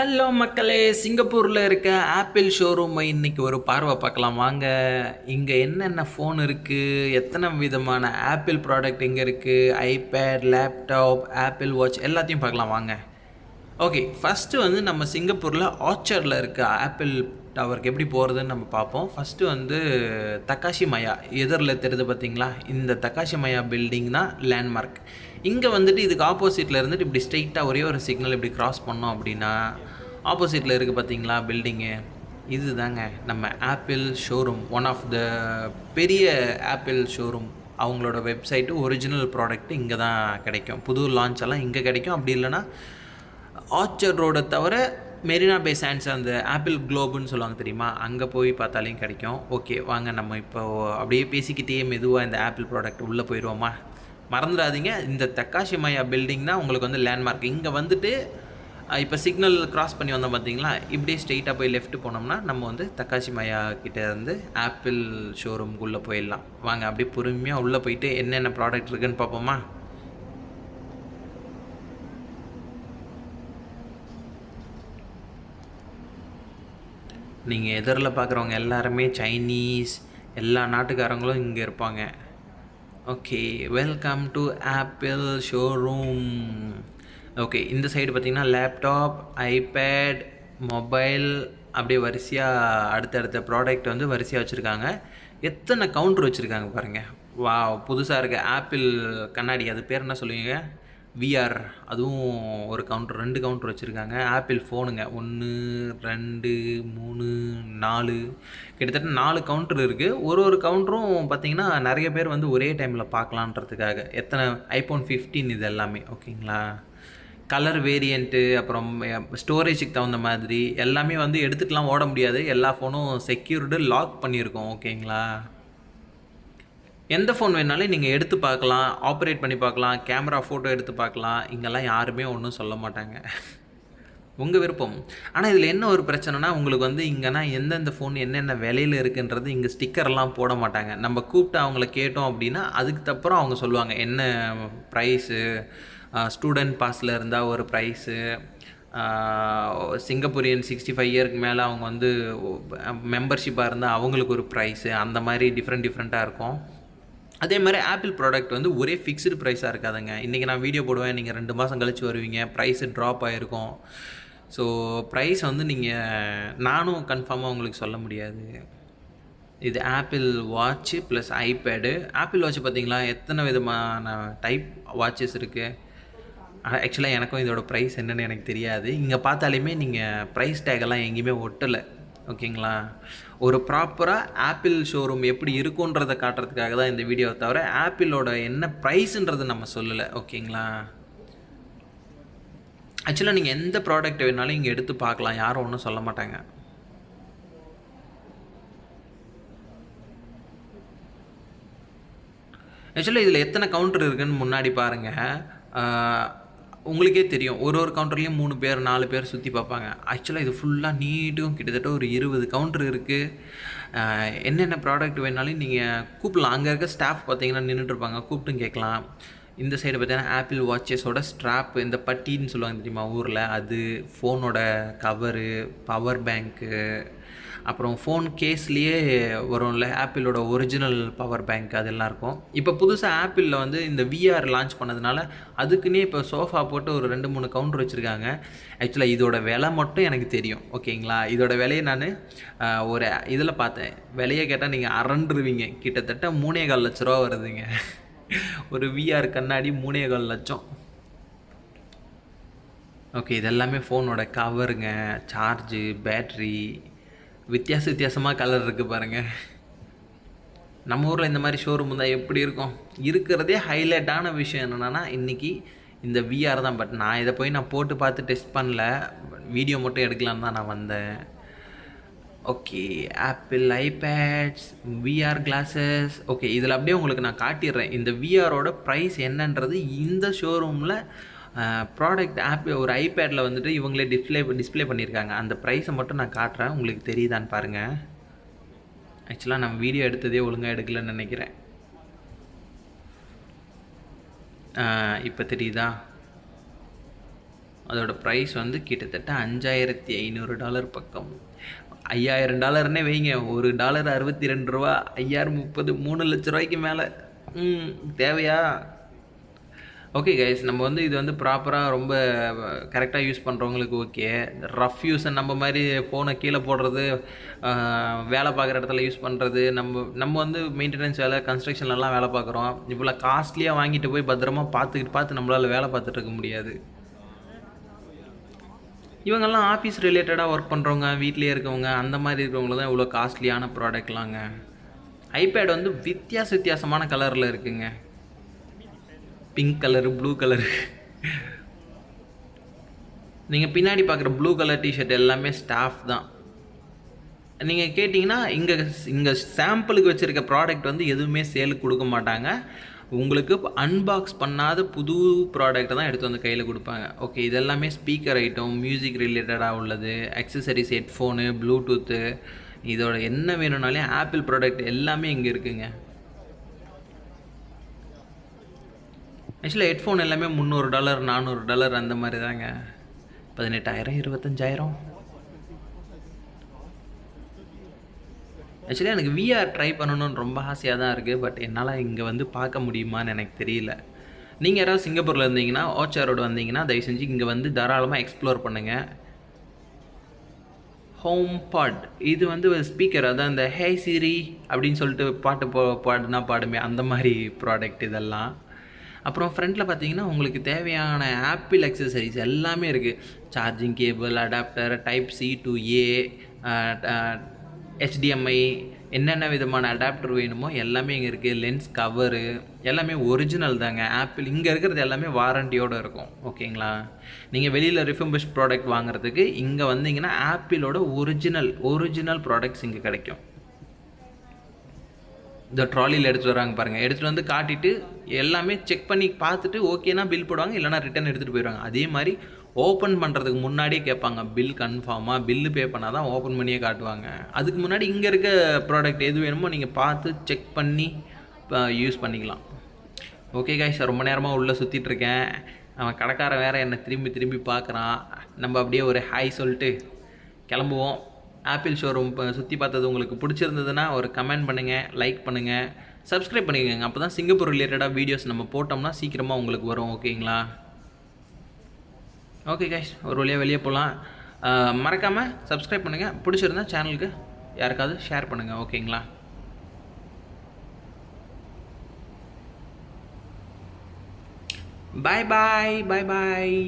Hello மக்களே சிங்கப்பூரில் இருக்க ஆப்பிள் ஷோரூமை இன்றைக்கி ஒரு பார்வை பார்க்கலாம். வாங்க இங்கே என்னென்ன ஃபோன் இருக்குது எத்தனை விதமான ஆப்பிள் ப்ராடக்ட் இங்கே இருக்குது ஐபேட் லேப்டாப் ஆப்பிள் வாட்ச் எல்லாத்தையும் பார்க்கலாம். வாங்க. ஓகே ஃபஸ்ட்டு வந்து நம்ம சிங்கப்பூரில் ஆர்ச்சர்டில் இருக்க ஆப்பிள் டவருக்கு எப்படி போகிறதுன்னு நம்ம பார்ப்போம். ஃபஸ்ட்டு வந்து தக்காஷி மயா எதிரில் தெரியுது பார்த்தீங்களா இந்த தக்காஷி மயா பில்டிங் தான் லேண்ட்மார்க் இங்கே வந்துட்டு இதுக்கு ஆப்போசிட்டில் இருந்துட்டு இப்படி ஸ்ட்ரைட்டாக ஒரே ஒரு சிக்னல் இப்படி கிராஸ் பண்ணோம் அப்படின்னா ஆப்போசிட்டில் இருக்குது பார்த்தீங்களா பில்டிங்கு இது தாங்க நம்ம Apple showroom one of the பெரிய ஆப்பிள் ஷோரூம் அவங்களோட வெப்சைட்டு ஒரிஜினல் ப்ராடக்ட் இங்கே தான் கிடைக்கும். புது லான்ச் எல்லாம் இங்கே கிடைக்கும். அப்படி இல்லைன்னா ஆர்ச்சர் ரோடை தவிர மெரினா பே சாண்ட்ஸ் அந்த ஆப்பிள் குளோபுன்னு சொல்லுவாங்க தெரியுமா? அங்கே போய் பார்த்தாலையும் கிடைக்கும். ஓகே வாங்க நம்ம இப்போ அப்படியே பேசிக்கிட்டே மெதுவாக இந்த ஆப்பிள் ப்ராடக்ட் உள்ளே போயிடுவோமா? மறந்துடாதீங்க. இந்த தக்காஷி மயா பில்டிங் தான் உங்களுக்கு வந்து லேண்ட்மார்க் இங்கே வந்துட்டு இப்போ சிக்னல் கிராஸ் பண்ணி வந்தோம் பார்த்தீங்களா இப்படியே ஸ்ட்ரெயிட்டாக போய் லெஃப்ட் போனோம்னா நம்ம வந்து தக்காஷி மயா கிட்ட இருந்து ஆப்பிள் ஷோரூம்குள்ளே போயிடலாம். வாங்க அப்படியே பொறுமையாக உள்ளே போயிட்டு என்னென்ன ப்ராடக்ட் இருக்குன்னு பார்ப்போமா? நீங்கள் எதிரில் பார்க்குறவங்க எல்லாருமே சைனீஸ் எல்லா நாட்டுக்காரங்களும் இங்கே இருப்பாங்க. Okay welcome to Apple showroom. Okay இந்த சைடு பார்த்தீங்கன்னா லேப்டாப் ஐபேட் மொபைல் அப்படியே வரிசையாக அடுத்தடுத்த ப்ராடக்ட் வந்து வரிசையாக வச்சுருக்காங்க. எத்தனை கவுண்டர் வச்சுருக்காங்க பாருங்கள் வா புதுசாக இருக்க ஆப்பிள் கண்ணாடி அது பேர் என்ன சொல்லுவீங்க? விஆர் அதுவும் ஒரு கவுண்டர் ரெண்டு கவுண்டர் வச்சுருக்காங்க. ஆப்பிள் ஃபோனுங்க ஒன்று ரெண்டு மூணு நாலு. கிட்டத்தட்ட நாலு கவுண்டர் இருக்குது ஒரு ஒரு கவுண்டரும் பார்த்திங்கன்னா நிறைய பேர் வந்து ஒரே டைமில் பார்க்கலான்றதுக்காக எத்தனை? ஐஃபோன் ஃபிஃப்டீன் இது எல்லாமே ஓகேங்களா? கலர் வேரியண்ட்டு அப்புறம் ஸ்டோரேஜுக்கு தகுந்த மாதிரி எல்லாமே வந்து எடுத்துக்கலாம் ஓட முடியாது. எல்லா ஃபோனும் செக்யூர்டு லாக் பண்ணியிருக்கோம் ஓகேங்களா? எந்த ஃபோன் வேணாலும் நீங்கள் எடுத்து பார்க்கலாம் ஆப்ரேட் பண்ணி பார்க்கலாம் கேமரா ஃபோட்டோ எடுத்து பார்க்கலாம். இங்கெல்லாம் யாருமே ஒன்றும் சொல்ல மாட்டாங்க. உங்கள் விருப்பம். ஆனால் இதில் என்ன ஒரு பிரச்சனைனா உங்களுக்கு வந்து இங்கேனா எந்தெந்த ஃபோன் என்னென்ன விலையில் இருக்குன்றது இங்கே ஸ்டிக்கர்லாம் போட மாட்டாங்க. நம்ம கூப்பிட்டு அவங்கள கேட்டோம் அப்படின்னா அதுக்கு அப்புறம் அவங்க சொல்லுவாங்க என்ன ப்ரைஸு ஸ்டூடெண்ட் பாஸில் இருந்தால் ஒரு ப்ரைஸு சிங்கப்பூரியன் சிக்ஸ்டி ஃபைவ் இயருக்கு மேலே அவங்க வந்து மெம்பர்ஷிப்பாக இருந்தால் அவங்களுக்கு ஒரு ப்ரைஸு அந்த மாதிரி டிஃப்ரெண்ட் டிஃப்ரெண்ட்டாக இருக்கும். அதே மாதிரி ஆப்பிள் ப்ராடக்ட் வந்து ஒரே ஃபிக்ஸ்டு ப்ரைஸாக இருக்காதுங்க. இன்றைக்கி நான் வீடியோ போடுவேன் நீங்கள் ரெண்டு மாதம் கழித்து வருவீங்க. ப்ரைஸு ட்ராப் ஆகிருக்கும் ஸோ ப்ரைஸ் வந்து நீங்கள் நானும் கன்ஃபார்மாக உங்களுக்கு சொல்ல முடியாது. இது Apple watch plus iPad Apple watch பார்த்தீங்களா எத்தனை விதமான டைப் வாட்சஸ் இருக்குது ஆக்சுவலாக எனக்கும் இதோட ப்ரைஸ் என்னென்னு எனக்கு தெரியாது. இங்கே பார்த்தாலுமே நீங்கள் ப்ரைஸ் டேக்கெல்லாம் எங்கேயுமே ஒட்டலை. ஓகேங்களா? ஒரு ப்ராப்பராக ஆப்பிள் ஷோரூம் எப்படி இருக்குன்றதை காட்டுறதுக்காக தான் இந்த வீடியோவை தவிர ஆப்பிளோட என்ன ப்ரைஸுன்றதை நம்ம சொல்லலை ஓகேங்களா? ஆக்சுவலாக நீங்கள் எந்த ப்ராடக்ட் வேணாலும் இங்கே எடுத்து பார்க்கலாம். யாரும் ஒன்றும் சொல்ல மாட்டாங்க. ஆக்சுவலாக இதில் எத்தனை கவுண்டர் இருக்குன்னு முன்னாடி பாருங்கள் உங்களுக்கே தெரியும். ஒரு ஒரு கவுண்டர்லேயும் மூணு பேர் நாலு பேர் சுற்றி பார்ப்பாங்க. ஆக்சுவலாக இது ஃபுல்லாக நீட்டும் கிட்டத்தட்ட ஒரு இருபது கவுண்டர் இருக்குது என்னென்ன ப்ராடக்ட் வேணாலும் நீங்கள் கூப்பிடலாம். அங்கே இருக்க ஸ்டாஃப் பார்த்தீங்கன்னா நின்றுட்டுருப்பாங்க கூப்பிட்டும் கேட்கலாம். இந்த சைடு பார்த்தீங்கன்னா ஆப்பிள் வாட்சஸோட ஸ்ட்ராப் இந்த பட்டின்னு சொல்லுவாங்க தெரியுமா ஊரில்? அது ஃபோனோட கவரு பவர் பேங்க்கு அப்புறம் ஃபோன் கேஸ்லேயே வரும்ல ஆப்பிளோட ஒரிஜினல் பவர் பேங்க் அதெல்லாம் இருக்கும். இப்போ புதுசாக ஆப்பிளில் வந்து இந்த விஆர் லான்ச் பண்ணதுனால அதுக்குன்னே இப்போ சோஃபா போட்டு ஒரு ரெண்டு மூணு கவுண்டர் வச்சுருக்காங்க. ஆக்சுவலாக இதோட விலை மட்டும் எனக்கு தெரியும் ஓகேங்களா? இதோட விலையை நான் ஒரு இதில் பார்த்தேன். விலையை கேட்டால் நீங்கள் அரண்டுருவீங்க. கிட்டத்தட்ட மூணே கால் லட்ச ரூபா வருதுங்க. ஒரு விஆர் கண்ணாடி மூணே கால் லட்சம். ஓகே இதெல்லாமே ஃபோனோட கவருங்க சார்ஜு பேட்ரி வித்தியாச வித்தியாசமாக கலர் இருக்குது பாருங்கள் நம்ம ஊரில் இந்த மாதிரி ஷோரூம் தான் எப்படி இருக்கும்? இருக்கிறதே ஹைலைட்டான விஷயம் என்னென்னா இன்றைக்கி இந்த விஆர் தான். பட் நான் இதை போய் நான் போட்டு பார்த்து டெஸ்ட் பண்ணல. வீடியோ மட்டும் எடுக்கலான்னு தான் நான் வந்தேன். Okay Apple iPads VR glasses okay இதில் அப்படியே உங்களுக்கு நான் காட்டிடுறேன். இந்த விஆரோட ப்ரைஸ் என்னன்றது இந்த ஷோரூமில் ப்ராடக்ட் ஆப் ஒரு ஐபேடில் வந்துட்டு இவங்களே டிஸ்பிளே டிஸ்பிளே பண்ணியிருக்காங்க அந்த ப்ரைஸை மட்டும் நான் காட்டுறேன். உங்களுக்கு தெரியுதான்னு பாருங்கள் ஆக்சுவலாக நம்ம வீடியோ எடுத்ததே ஒழுங்காக எடுக்கலன்னு நினைக்கிறேன். இப்போ தெரியுதா? அதோட ப்ரைஸ் வந்து கிட்டத்தட்ட அஞ்சாயிரத்தி ஐநூறு டாலர் பக்கம். ஐயாயிரம் டாலர்னே வைங்க. ஒரு டாலர் அறுபத்தி ரெண்டு ரூபா ஐயாயிரம் முப்பது மூணு லட்ச ரூபாய்க்கு மேலே. ம் தேவையா? ஓகே கைஸ் நம்ம வந்து இது வந்து ப்ராப்பராக ரொம்ப கரெக்டாக யூஸ் பண்ணுறவங்களுக்கு ஓகே ரஃப் யூஸ் நம்ம மாதிரி ஃபோனை கீழே போடுறது வேலை பார்க்குற இடத்துல யூஸ் பண்ணுறது நம்ம நம்ம வந்து மெயின்டெனன்ஸ் வேலை கன்ஸ்ட்ரக்ஷன்லலாம் வேலை பார்க்குறோம். இவ்வளோ காஸ்ட்லியாக வாங்கிட்டு போய் பத்திரமா பார்த்துக்கிட்டு பார்த்து நம்மளால் வேலை பார்த்துட்டு இருக்க முடியாது. இவங்கெல்லாம் ஆஃபீஸ் ரிலேட்டடாக ஒர்க் பண்ணுறவங்க வீட்லேயே இருக்கவங்க அந்த மாதிரி இருக்கிறவங்கள தான் இவ்வளோ காஸ்ட்லியான ப்ராடக்ட்லாங்க ஐபேட் வந்து வித்தியாச வித்தியாசமான கலரில் இருக்குங்க. பிங்க் கலரு ப்ளூ கலரு நீங்கள் பின்னாடி பார்க்குற ப்ளூ கலர் டிஷர்ட் எல்லாமே ஸ்டாஃப் தான். நீங்கள் கேட்டிங்கன்னா இங்கே இங்கே சாம்பிளுக்கு வச்சுருக்க ப்ராடக்ட் வந்து எதுவுமே சேலுக்கு கொடுக்க மாட்டாங்க. உங்களுக்கு அன்பாக்ஸ் பண்ணாத புது ப்ராடக்ட்டை தான் எடுத்து வந்து கையில் கொடுப்பாங்க. ஓகே இது எல்லாமே ஸ்பீக்கர் ஐட்டம் மியூசிக் ரிலேட்டடாக உள்ளது அக்சசரிஸ் ஹெட்ஃபோனு ப்ளூடூத்து இதோட என்ன வேணும்னாலே ஆப்பிள் ப்ராடக்ட் எல்லாமே இங்கே இருக்குங்க. ஆக்சுவலாக ஹெட்ஃபோன் எல்லாமே முந்நூறு டாலர் நானூறு டாலர் அந்த மாதிரி தாங்க பதினெட்டாயிரம் இருபத்தஞ்சாயிரம். ஆக்சுவலி எனக்கு விஆர் ட்ரை பண்ணணும்னு ரொம்ப ஆசையாக தான் இருக்குது பட் என்னால் இங்கே வந்து பார்க்க முடியுமான்னு எனக்கு தெரியல. நீங்கள் யாராவது சிங்கப்பூரில் இருந்தீங்கன்னா ஓச்சா ரோடு வந்தீங்கன்னா தயவு செஞ்சு இங்கே வந்து தாராளமாக எக்ஸ்ப்ளோர் பண்ணுங்கள் ஹோம் பாட் இது வந்து ஒரு ஸ்பீக்கர் அதான் இந்த ஹே சிரி அப்படின்னு சொல்லிட்டு பாட்டு போ பாடுனா பாடுமே அந்த மாதிரி ப்ராடக்ட் இதெல்லாம். அப்புறம் ஃப்ரண்ட்டில் பார்த்தீங்கன்னா உங்களுக்கு தேவையான ஆப்பிள் அக்சசரிஸ் எல்லாமே இருக்குது charging cable adapter type C to A HDMI என்னென்ன விதமான அடாப்டர் வேணுமோ எல்லாமே இங்கே இருக்குது லென்ஸ் கவரு எல்லாமே ஒரிஜினல் தாங்க. ஆப்பிள் இங்கே இருக்கிறது எல்லாமே வாரண்டியோடு இருக்கும். ஓகேங்களா நீங்கள் வெளியில் ரிஃபம்பிஷ் ப்ராடக்ட் வாங்குறதுக்கு இங்கே வந்தீங்கன்னா ஆப்பிளோட ஒரிஜினல் ஒரிஜினல் ப்ராடக்ட்ஸ் இங்கே கிடைக்கும். இந்த ட்ராலியில் எடுத்துகிட்டு வராங்க பாருங்கள் எடுத்துகிட்டு வந்து காட்டிட்டு எல்லாமே செக் பண்ணி பார்த்துட்டு ஓகேனா பில் போடுவாங்க இல்லைனா ரிட்டன் எடுத்துகிட்டு போயிடுவாங்க. அதே மாதிரி ஓப்பன் பண்ணுறதுக்கு முன்னாடியே கேட்பாங்க பில் கன்ஃபார்மாக பில்லு பே பண்ணால் தான் ஓப்பன் பண்ணியே காட்டுவாங்க. அதுக்கு முன்னாடி இங்கே இருக்க ப்ராடக்ட் எது வேணுமோ நீங்கள் பார்த்து செக் பண்ணி யூஸ் பண்ணிக்கலாம். ஓகே காய்ஸ் ரொம்ப நேரமாக உள்ளே சுற்றிட்டுருக்கேன் அவன் கடைக்காரன் வேறு என்னை திரும்பி திரும்பி பார்க்குறான். நம்ம அப்படியே ஒரு ஹாய் சொல்லிட்டு கிளம்புவோம். ஆப்பிள் ஷோரூம் இப்போ சுற்றி பார்த்தது உங்களுக்கு பிடிச்சிருந்ததுன்னா ஒரு கமெண்ட் பண்ணுங்கள் லைக் பண்ணுங்கள் சப்ஸ்கிரைப் பண்ணிக்கோங்க. அப்போ தான் சிங்கப்பூர் ரிலேட்டடாக வீடியோஸ் நம்ம போட்டோம்னா சீக்கிரமாக உங்களுக்கு வரும் ஓகேங்களா ஓகே கைஸ் ஒரு வழியாக வெளியே போகலாம் மறக்காமல் சப்ஸ்கிரைப் பண்ணுங்கள் பிடிச்சிருந்தா சேனலுக்கு யாருக்காவது ஷேர் பண்ணுங்கள் ஓகேங்களா பாய் பாய் பாய் பாய்